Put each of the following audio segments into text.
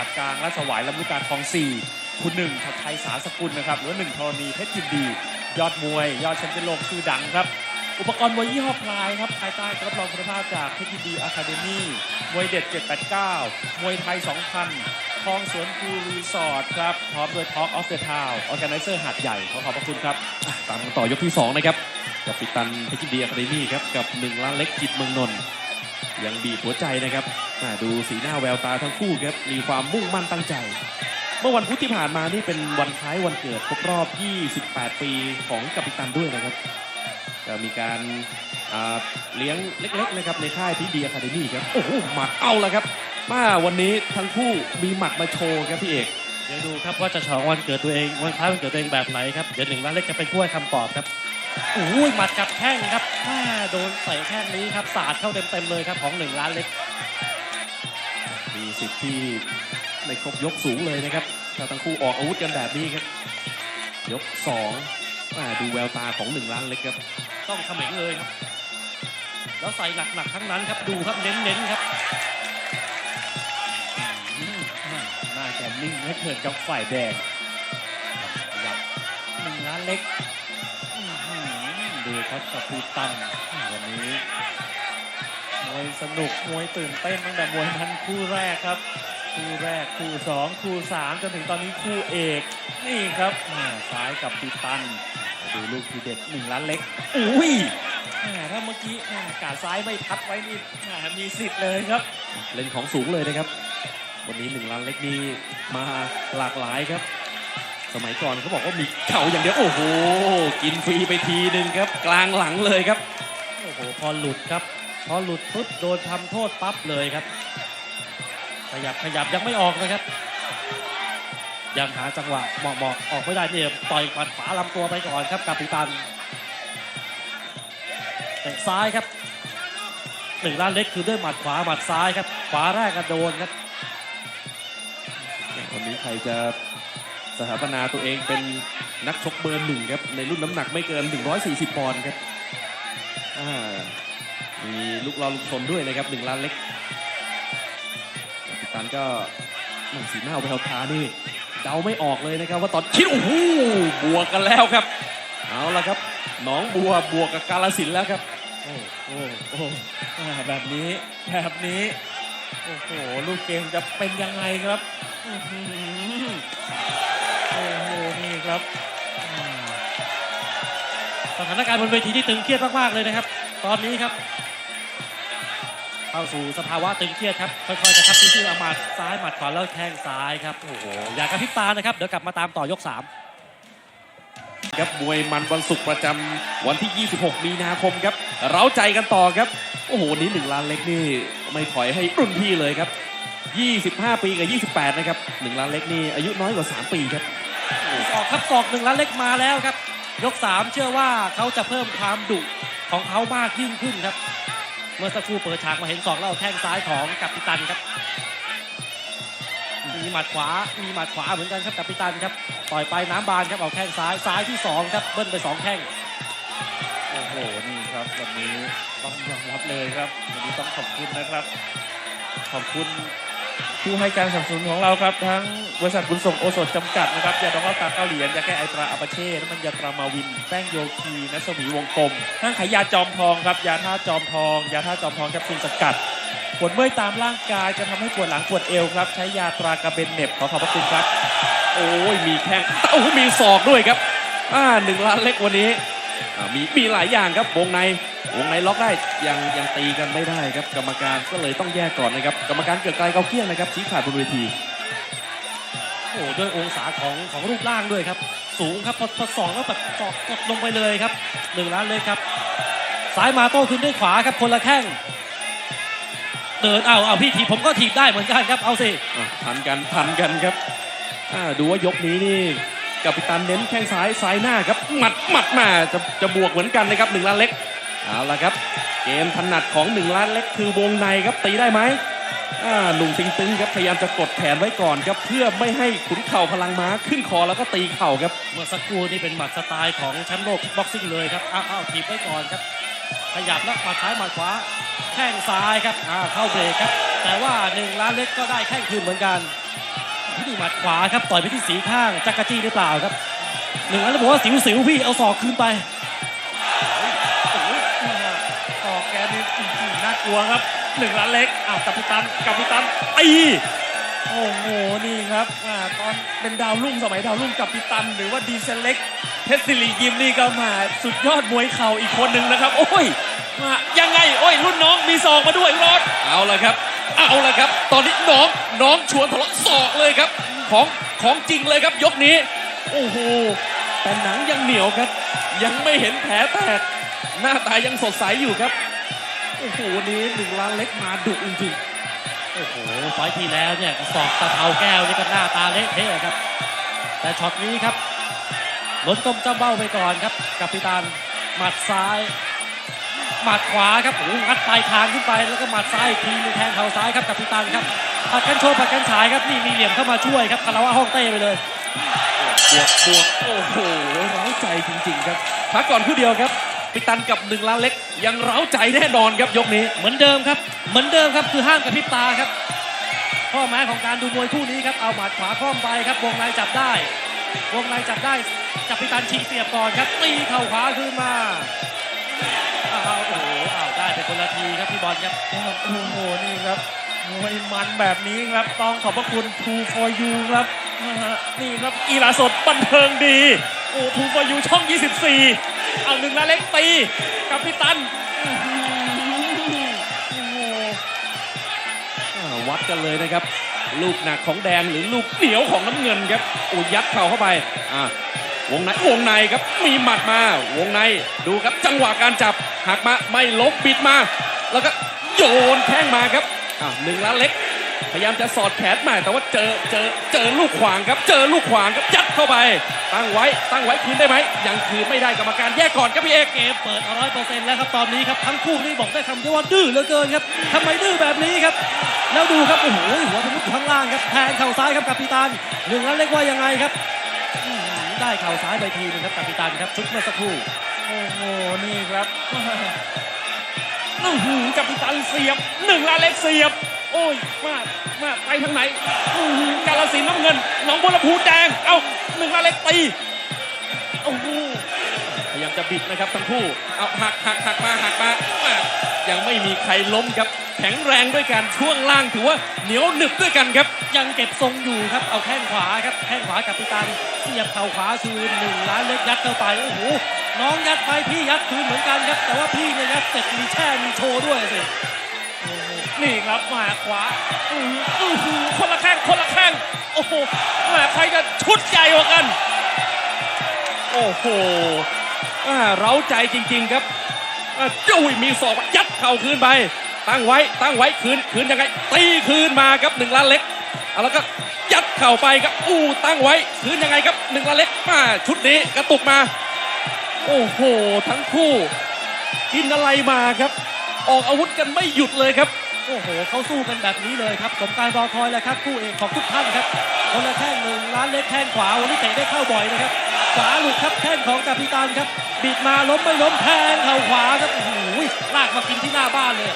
ปากกลางและสวายลำลูกกาคลองสี่คุณหนึ่งชัดชัยสาสกุลนะครับหรือหนึ่งธรณีเพชรยินดี ยอดมวย ยอดแชมป์เป็นโลกชื่อดังครับ อุปกรณ์มวยยี่ห้อพลายครับภายใต้รับรองคุณภาพจากเพชรยินดีอะคาเดมี่มวยเด็ด 789 มวยไทย 2,000คลองสวนคูรีสอร์ทครับ พร้อมด้วยท็อกออฟเดอะทาวน์ออแกไนเซอร์หาดใหญ่ขอขอบพระคุณครับตามต่อยกที่ 2 นะครับกับปิตันเพชรยินดีอะคาเดมี่ครับกับหนึ่งล้านเล็กจิตเมืองนนท์ ยังบีบหัวใจนะครับดูสีหน้าแววตาทั้งคู่ครับ มีความมุ่งมั่นตั้งใจ เมื่อวันพุธที่ผ่านมานี่เป็นวันคล้ายวันเกิดครบรอบ 28 ปีของกัปตันด้วยนะครับก็มีการเลี้ยงเล็กๆนะครับในค่ายพิดีอะคาเดมี่ครับ โอ้โหหมัดเอาล้วครับ มาวันนี้ทั้งคู่มีหมัดมาโชว์ครับพี่เอกเดี๋ยวดูครับว่าจะฉลองวันเกิดตัวเองวันคล้ายวันเกิดตัวเองแบบไหนครับเดี๋ยวหนึ่งล้านเล็กจะเป็นผู้ให้คำตอบครับ โอ้ยหมัดกับแข้งครับแม่โดนเตะแข้งนี้ครับสาดเข้าเต็มๆเลยครับของหนึ่งล้านเล็กมีสิทธิ์ที่ในครบยกสูงเลยนะครับถ้าทั้งคู่ออกอาวุธกันแบบนี้ครับ ยกสองอ่าดูแววตาของหนึ่งล้านเล็กครับ ต้องเขม็งเลยครับ แล้วใส่หนักๆทั้งนั้นครับดูครับเน้นๆครับอืมน่าจะนิ่งไม่เกินกับฝ่ายแดงยับหนึ่งล้านเล็กอื้อหือ ดูครับกับปูตันวันนี้มวยสนุกมวยตื่นเต้นตั้งแต่มวยพันคู่แรกครับ คู่แรกคู่สองคู่สามจนถึงตอนนี้คู่เอกนี่ครับอ่าซ้ายกับปูตัน ดูลูกทีเด็ดหนึ่งล้านเล็กอุ้ยแหมถ้าเมื่อกี้แหมกาดซ้ายไม่พัดไว้นี่แหมมีสิทธิ์เลยครับ เล่นของสูงเลยนะครับ วันนี้หนึ่งล้านเล็กนี่มาหลากหลายครับ สมัยก่อนเขาบอกว่ามีเข่าอย่างเดียว โอ้โห กินฟรีไปทีหนึ่งครับ กลางหลังเลยครับ โอ้โห พอหลุดครับ พอหลุดปุ๊บโดนทำโทษปั๊บเลยครับ ขยับขยับยังไม่ออกนะครับ ยังหาจังหวะเหมาะๆออกไม่ได้เนี่ยต่อยหมัดขวาลำตัวไปก่อนครับกัปตันเตะซ้ายครับหนึ่งล้านเล็กคือด้วยหมัดขวาหมัดซ้ายครับ ขวาแรกก็โดนครับวันนี้ใครจะ สถาปนาตัวเองเป็นนักชกเบอร์หนึ่งครับ ในรุ่นน้ำหนักไม่เกิน 140 ปอนด์ครับมีลูกรอลูกชนด้วยนะครับหนึ่งล้านเล็กกัปตันก็มันสีหน้าแววตานี่เดาไม่ออกเลยนะครับ ว่าตอนคิดโอ้โหบวกกันแล้วครับ เอาละครับหนองบัวบวกกับกาลสินแล้วครับโอ้โอ้โอ้แบบนี้แบบนี้ โอ้โห ลูกเกมจะเป็นยังไงครับ ครับสถานการณ์บนเวทีที่ตึงเครียดมากๆเลยนะครับ ตอนนี้ครับ เข้าสู่สภาวะตึงเครียดครับค่อยๆกระชับพื้นที่เอามัดซ้ายหมัดขวาแล้วแข้งซ้ายครับโอ้โหอยากกระพริบตานะครับเดี๋ยวกลับมาตามต่อยก3ครับมวยมันวันศุกร์ประจำวันที่ 26 มีนาคมครับ เราใจกันต่อครับ โอ้โหนนี้หนึ่งล้านเล็กนี่ไม่ถอยให้รุ่นพี่เลยครับ 25 ปีกับ 28 นะครับหนึ่งล้านเล็กนี่อายุน้อยกว่า 3 ปีครับ ศอกครับศอกหนึ่งล้านเล็กมาแล้วครับ ยก3เชื่อว่าเขาจะเพิ่มความดุของเขามากยิ่งขึ้นครับ เมื่อสักครู่เปิดฉากมาเห็นศอกแล้วแข้งซ้ายของกัปตันครับ มีหมัดขวา มีหมัดขวาเหมือนกันครับกัปตันครับ ต่อยไปน้ำบานครับเอาแข้งซ้ายซ้ายที่สองครับเบิ้ลไปสองแข้งโอ้โหนี่ครับวันนี้ต้องยอมรับเลยครับวันนี้ต้องขอบคุณนะครับ ขอบคุณ ผู้ให้การสนับสนุนของเราครับ ทั้งบริษัทบุญส่งโอสถจำกัดนะครับยาดองเหล้าตาเก้าเหรียญยาแก้ไอตราอัปาเช่น้ำมันยาตรามาวิน แป้งโยคีนัสมีวงกลมห้างขายยาจอมทองครับยาท่าจอมทอง ยาท่าจอมทองแคปซูลสกัดปวดเมื่อยตามร่างกายจะทำให้ปวดหลังปวดเอวครับ ใช้ยาตรากระเบนเน็บขอขอบพระคุณครับ โอ้ยมีแข้งโอ้โหมีศอกด้วยครับอ่าหนึ่งล้านเล็กวันนี้ อ่ามีมีหลายอย่างครับวงในวงในล็อกได้ยังยังตีกันไม่ได้ครับ กรรมการก็เลยต้องแยกก่อนนะครับ กรรมการเกิดไกลเกาเกี้ยงนะครับชี้ขาดบนเวที โอ้โหด้วยองศาของของรูปร่างด้วยครับ สูงครับพอพอสองแล้วแบบสอกกดลงไปเลยครับหนึ่งล้านเลยครับซ้ายมาโต้คืนด้วยขวาครับคนละแข้งเดินเอาเอาพี่ถีบผมก็ถีบได้เหมือนกันครับเอาสิอะทันกันทันกันครับอ่าดูว่ายกนี้นี่ กัปตันเน้นแข้งซ้ายซ้ายหน้าครับหมัดหมัดมาจะจะบวกเหมือนกันนะครับหนึ่งล้านเล็กเอาละครับ เกมถนัดของหนึ่งล้านเล็กคือวงในครับตีได้ไหมอ่าหนุ่มติงตึงครับพยายามจะกดแขนไว้ก่อนครับเพื่อไม่ให้ขุนเข่าพลังม้าขึ้นคอแล้วก็ตีเข่าครับ เมื่อสักครู่นี่เป็นหมัดสไตล์ของแชมป์โลกบ็อกซิ่งเลยครับอ้าวอ้าวถีบไว้ก่อนครับ ขยับแล้วหมัดซ้ายหมัดขวาแข้งซ้ายครับอ้าวเข้าเบรกครับ แต่ว่าหนึ่งล้านเล็กก็ได้แข้งคืนเหมือนกัน นี่หมัดขวาครับต่อยไปที่สีข้างจักรจี้หรือเปล่าครับหนึ่งอันแล้วบอกว่าสิวสิวๆพี่เอาศอกคืนไปต่อแกนี่อื้อหือน่ากลัวครับหนึ่งล้านเล็กอ้าวกัปตันกัปตันตีโอ้โหนี่ครับอ่าตอนเป็นดาวรุ่งสมัยดาวรุ่งกัปตัน หรือว่าดีเซลเล็กเพชรศิริยิมนี่ก็มาสุดยอดมวยเข่าอีกคนหนึ่งนะครับ โอ้ยมายังไงโอ้ยรุ่นน้องมีศอกมาด้วยรอดเอาละครับ เอาละครับ ตอนนี้น้องน้องชวนทะเลาะศอกเลยครับ ของของจริงเลยครับยกนี้ โอ้โหแต่หนังยังเหนียวครับ ยังไม่เห็นแผลแตกหน้าตายังสดใสอยู่ครับโอ้โหวันนี้หนึ่งล้านเล็กมาดุจริงโอ้โหไฟที่แล้วเนี่ยศอกตะเภาแก้วนี่ก็หน้าตาเละเทะครับ แต่ช็อตนี้ครับล้นต้มจ้ำเบ้าไปก่อนครับกัปตันหมัดซ้าย หมัดขวาครับโอ้โหงัดปลายคางขึ้นไปแล้วก็หมัดซ้ายอีกทีนึงแทงเข่าซ้ายครับกัปตันครับผัดกันโชว์ผัดกันฉายครับนี่มีเหลี่ยมเข้ามาช่วยครับคาราวะห้องเต้ไปเลยๆบวกบวกโอ้โหเร้าใจจริงๆครับพักก่อนคู่เดียวครับปิตันกับหนึ่งล้านเล็ก ยังเร้าใจแน่นอนครับยกนี้ เหมือนเดิมครับ เหมือนเดิมครับคือห้ามกระพริบตาครับ ข้อแม้ของการดูมวยคู่นี้ครับเอาหมัดขวาคล่อมไปครับวงในจับได้ วงในจับได้จับพิตันชิงเสียบก่อนครับตีเข่าขวาคืนมาอ้าวโอ้โหอ้าวได้เป็นคนละทีครับพี่บอลครับโอ้โหนี่ครับมวยมันแบบนี้ครับต้องขอบพระคุณ True for You ครับนะฮะนี่ครับกีฬาสดบันเทิงดีโอ้ True for You ช่อง 24 เอาหนึ่งนาเล็กตีกับพี่ตันอื้อหือโอ้โหอ่าวัดกันเลยนะครับ ลูกหนักของแดงหรือลูกเหนียวของน้ำเงินครับโอ้ยัดเข่าเข้าไปอ่า วงในวงในครับมีหมัดมาวงในดูครับจังหวะการจับหักมาไม่ลบบิดมา แล้วก็โยนแข้งมาครับอ่าหนึ่งล้านเล็ก พยายามจะสอดแขนมาแต่ว่าเจอเจอเจอลูกขวางครับ เจอลูกขวางครับยัดเข้าไป ตั้งไว้ตั้งไว้คืนได้ไหมยังคืนไม่ได้กรรมการแยกก่อนครับพี่เอกเกมเปิดร้อยเปอร์เซ็นต์แล้วครับตอนนี้ครับทั้งคู่นี่บอกได้คำเดียวว่าดื้อเหลือเกินครับทำไมดื้อแบบนี้ครับ แล้วดูครับโอ้โหหัวทะลุอยู่ข้างล่างครับแทงเข่าซ้ายครับกัปตันหนึ่งนั้นเรียกว่ายังไงครับ ได้เข่าซ้ายไปทีนึงครับกัปตันครับชุดเมื่อสักครู่โอ้โหนี่ครับอื้อหือกับพี่ตันเสียบหนึ่งล้านเล็กเสียบ โอ้ยมามาไปทางไหนอื้อหือกาลสินธุ์น้ำเงินหนองบัวลำพูแดงเอ้าหนึ่งล้านเล็กตีโอ้โหพยายามจะบิดนะครับทั้งคู่เอาหักหักหักมาหักมาอะยังไม่มีใครล้มครับ แข็งแรงด้วยกันช่วงล่างถือว่าเหนียวหนึบด้วยกันครับ ยังเก็บทรงอยู่ครับเอาแข้งขวาครับแข้งขวากับพิตันเสียบเข่าขวาคืนหนึ่งล้านเล็กยัดเข้าไปโอ้โหน้องยัดไปพี่ยัดคืนเหมือนกันครับ แต่ว่าพี่เนี่ยยัดเสร็จมีแช่มีโชว์ด้วยสินี่ครับมาขวาอื้อหืออื้อหือคนละแข้งคนละแข้งโอ้โหมาใครจะชุดใหญ่กว่ากัน โอ้โหอ่าเร้าใจจริง ๆ ครับอ่าจุ้ยมีศอกยัดเข่าคืนไป ตั้งไว้ตั้งไว้คืนคืนยังไง ตีคืนมาครับหนึ่งล้านเล็กเอาแล้วก็ยัดเข่าไปครับอู้ตั้งไว้คืนยังไงครับหนึ่งล้านเล็กมาชุดนี้กระตุกมา โอ้โห ทั้งคู่ กินอะไรมาครับ ออกอาวุธกันไม่หยุดเลยครับโอ้โหเขาสู้กันแบบนี้เลยครับสมการรอคอยแล้วครับคู่เอกของทุกท่านครับคนละแข้งหนึ่งล้านเล็กแข้งขวาวันนี้เตะได้เข้าบ่อยนะครับขวาหลุดครับแข้งของกัปตันครับบิดมาล้มไม่ล้มแทงเข่าขวาครับโอ้โหลากมากินที่หน้าบ้านเลย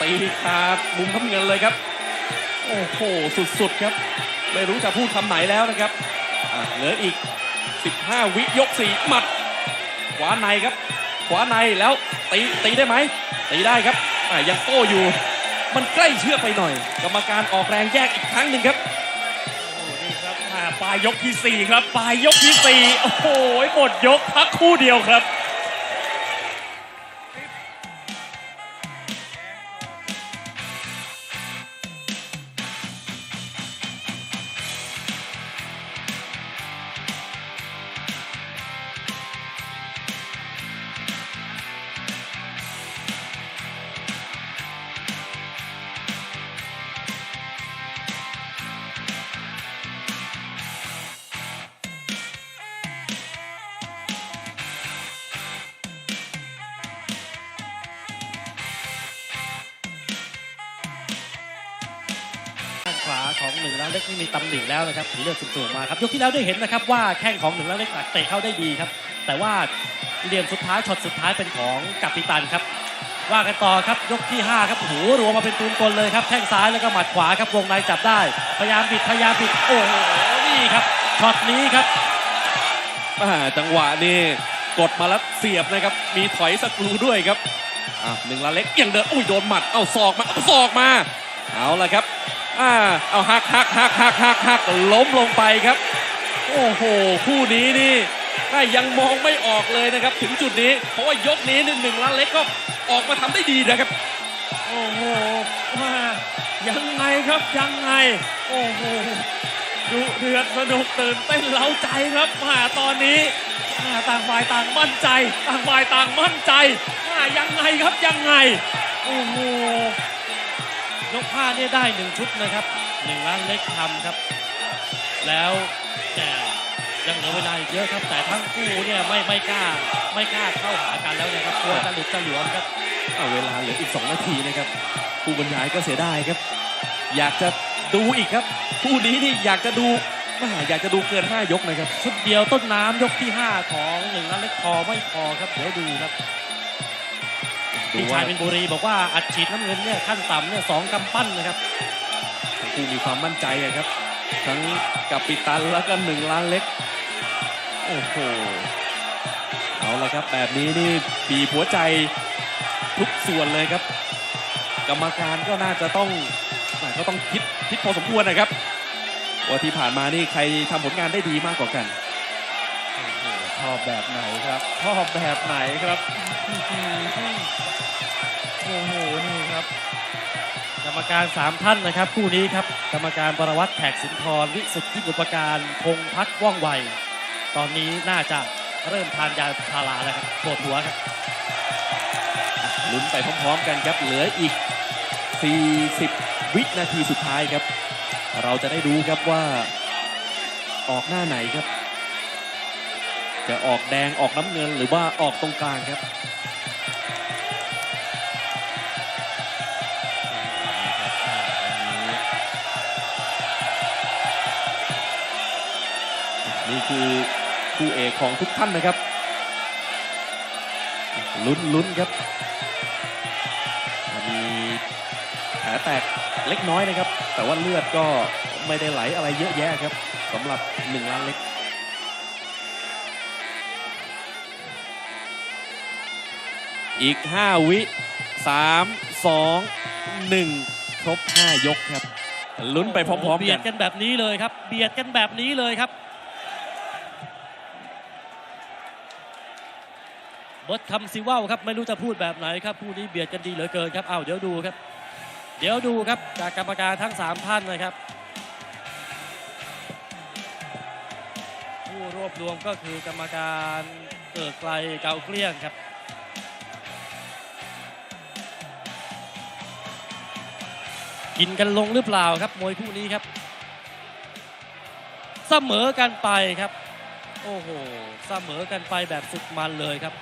ตีคามุมน้ำเงินเลยครับ โอ้โห สุดๆครับ ไม่รู้จะพูดคำไหนแล้วนะครับเหลืออีก 15 วิยกสี่หมัด ขวาในครับ ขวาในแล้วตีตีได้ไหมตีได้ครับอ่ยังโต้อยู่ มันใกล้เชือกไปหน่อย กรรมการออกแรงแยกอีกครั้งหนึ่งครับนี่ครับปลายยกที่ 4 ครับปลายยกที่ 4 โอ้โหหมดยกพักคู่เดียวครับ ของหนึ่งแล้านเล็กนี่มีตำหนิแล้วนะครับผีเลือดสูงๆมาครับยกที่แล้วได้เห็นนะครับว่าแข้งของหนึ่งแล้านเล็กเตะเข้าได้ดีครับ แต่ว่าเหลี่ยมสุดท้ายช็อตสุดท้ายเป็นของกัปตันครับ ว่ากันต่อครับยกที่ 5 ครับโอ้โหรวมมาเป็นตูนกลเลยครับแข้งซ้ายแล้วก็หมัดขวาครับวงในจับได้ พยายามบิดพยายามบิดโอ้โหนี่ครับช็อตนี้ครับจังหวะนี่กดมาแล้วเสียบนะครับ มีถอยสกรูด้วยครับหนึ่งล้านเล็กยังเดินอุ้ยโดนหมัดเอาศอกมาเอาศอกมา เอาละครับ อ่าเอาหักหักหักหักหักหักล้มลงไปครับ โอ้โห คู่นี้นี่ยังมองไม่ออกเลยนะครับ ถึงจุดนี้ เพราะว่ายกนี้นี่หนึ่งล้านเล็กก็ออกมาทำได้ดีนะครับ โอ้โหมายังไงครับยังไง โอ้โหดุเดือดสนุกตื่นเต้นเล้าใจครับมาตอนนี้ต่างฝ่ายต่างมั่นใจ ต่างฝ่ายต่างมั่นใจมายังไงครับยังไง โอ้โห ยกห้าเนี่ยได้หนึ่งชุดนะครับหนึ่งล้านเล็กทำครับ แล้วแต่ยังเหลือเวลาอีกเยอะครับ แต่ทั้งคู่เนี่ยไม่ไม่กล้าไม่กล้าเข้าหากันแล้วนะครับกลัวจะหลุดจะหลวมครับเอาเวลาเหลืออีก 2 นาทีนะครับผู้บรรยายก็เสียดายครับ อยากจะดูอีกครับคู่นี้นี่อยากจะดูแม่อยากจะดูเกิน 5 ยกนะครับ ชุดเดียวต้นน้ำยกที่ 5 ของหนึ่งล้านเล็กพอไม่พอครับเดี๋ยวดูครับดู พี่ว่าชายเป็นบุรีบอกว่าอัดฉีดน้ำเงินเนี่ยขั้นต่ำเนี่ยสองกำปั้นนะครับทั้งคู่มีความมั่นใจอะครับ ทั้งกับปิตันแล้วก็หนึ่งล้านเล็ก โอ้โห เอาละครับ แบบนี้นี่บีบหัวใจทุกส่วนเลยครับ กรรมการก็น่าจะต้องน่าก็ต้องคิดคิดพอสมควรนะครับว่าที่ผ่านมานี่ใครทำผลงานได้ดีมากกว่ากันโอ้โห ชอบแบบไหนครับชอบแบบไหนครับอื้อหือโอ้โหนี่ครับ กรรมการ3ท่านนะครับ คู่นี้ครับ กรรมการบรวัตแขกสินทรวิสุทธิอุปการพงพัฒน์ว่องไวตอนนี้น่าจะเริ่มทานยาพาราแล้วครับปวดหัวครับลุ้นไปพร้อมๆกันครับเหลืออีก 40 วินาทีสุดท้ายครับ เราจะได้ดูครับว่าออกหน้าไหนครับ จะออกแดงออกน้ำเงินหรือว่าออกตรงกลางครับนี่คือคู่เอกของทุกท่านนะครับ ลุ้นลุ้นครับ มีแผลแตกเล็กน้อยนะครับ แต่ว่าเลือดก็ไม่ได้ไหลอะไรเยอะแยะครับสำหรับหนึ่งล้านเล็ก อีก 5 วิ 3 2 1 ครบ 5 ยกครับ ลุ้นไปพร้อมๆกัน เบียดกันแบบนี้เลยครับ เบียดกันแบบนี้เลยครับเบิร์ดคำซิว่าวครับ ไม่รู้จะพูดแบบไหนครับคู่นี้เบียดกันดีเหลือเกินครับอ้าวเดี๋ยวดูครับ เดี๋ยวดูครับจากกรรมการทั้ง 3 ท่านนะครับผู้รวบรวมก็คือกรรมการเกิดไกลเกาเกลี้ยงครับ กินกันลงหรือเปล่าครับมวยคู่นี้ครับ เสมอกันไปครับ โอ้โหเสมอกันไปแบบสุดมันเลยครับ